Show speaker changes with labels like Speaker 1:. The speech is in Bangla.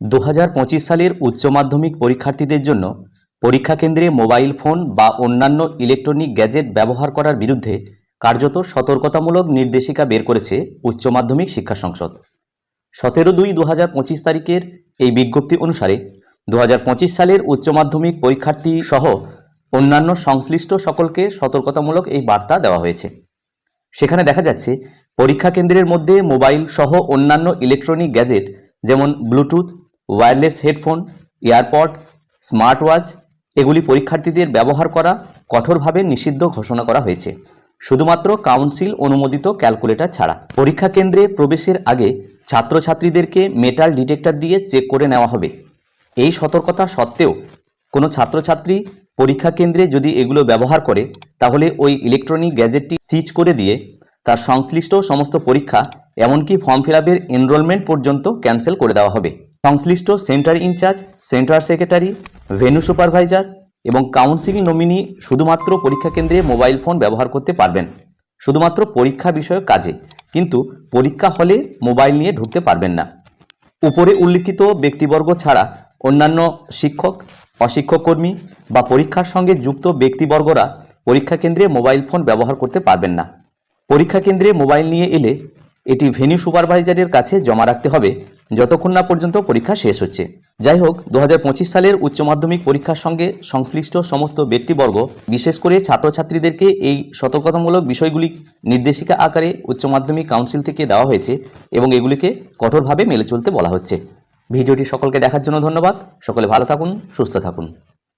Speaker 1: দু হাজার পঁচিশ সালের উচ্চ মাধ্যমিক পরীক্ষার্থীদের জন্য পরীক্ষা কেন্দ্রে মোবাইল ফোন বা অন্যান্য ইলেকট্রনিক গ্যাজেট ব্যবহার করার বিরুদ্ধে কার্যত সতর্কতামূলক নির্দেশিকা বের করেছে উচ্চ মাধ্যমিক শিক্ষা সংসদ। সতেরো দুই দু পঁচিশ তারিখের এই বিজ্ঞপ্তি অনুসারে দু হাজার পঁচিশ সালের উচ্চ মাধ্যমিক পরীক্ষার্থী সহ অন্যান্য সংশ্লিষ্ট সকলকে সতর্কতামূলক এই বার্তা দেওয়া হয়েছে। সেখানে দেখা যাচ্ছে, পরীক্ষা কেন্দ্রের মধ্যে মোবাইল সহ অন্যান্য ইলেকট্রনিক গ্যাজেট যেমন Bluetooth wireless headphone AirPod smart watch এগুলি পরীক্ষার্থীদের ব্যবহার করা কঠোরভাবে নিষিদ্ধ ঘোষণা করা হয়েছে। শুধুমাত্র কাউন্সিল অনুমোদিত ক্যালকুলেটর ছাড়া। পরীক্ষা কেন্দ্রে প্রবেশের আগে ছাত্রছাত্রীদেরকে মেটাল ডিটেক্টর দিয়ে চেক করে নেওয়া হবে। এই সতর্কতা সত্ত্বেও কোনো ছাত্রছাত্রী পরীক্ষা কেন্দ্রে যদি এগুলো ব্যবহার করে, তাহলে ওই ইলেকট্রনিক গ্যাজেটটি সিজ করে দিয়ে তার সংশ্লিষ্ট সমস্ত পরীক্ষা, এমনকি ফর্ম ফিল আপের এনরোলমেন্ট পর্যন্ত ক্যান্সেল করে দেওয়া হবে। সংশ্লিষ্ট centre in charge, centre secretary, venue supervisor এবং কাউন্সিল নমিনি শুধুমাত্র পরীক্ষা কেন্দ্রে মোবাইল ফোন ব্যবহার করতে পারবেন। শুধুমাত্র পরীক্ষা বিষয়ক কাজে, কিন্তু পরীক্ষা হলে মোবাইল নিয়ে ঢুকতে পারবেন না। উপরে উল্লিখিত ব্যক্তিবর্গ ছাড়া অন্যান্য শিক্ষক, অশিক্ষক কর্মী বা পরীক্ষার সঙ্গে যুক্ত ব্যক্তিবর্গরা পরীক্ষা কেন্দ্রে মোবাইল ফোন ব্যবহার করতে পারবেন না। পরীক্ষা কেন্দ্রে মোবাইল নিয়ে এলে এটি ভেন্যু সুপারভাইজারের কাছে জমা রাখতে হবে। যতক্ষণ না পর্যন্ত পরীক্ষা শেষ হচ্ছে। যাই হোক দু হাজার পঁচিশ সালের উচ্চ মাধ্যমিক পরীক্ষার সঙ্গে সংশ্লিষ্ট সমস্ত ব্যক্তিবর্গ, বিশেষ করে ছাত্রছাত্রীদেরকে এই সতর্কতামূলক বিষয়গুলি নির্দেশিকা আকারে উচ্চ মাধ্যমিক কাউন্সিল থেকে দেওয়া হয়েছে এবং এগুলিকে কঠোরভাবে মেলে চলতে বলা হচ্ছে। ভিডিওটি সকলকে দেখার জন্য ধন্যবাদ। সকলে ভালো থাকুন, সুস্থ থাকুন।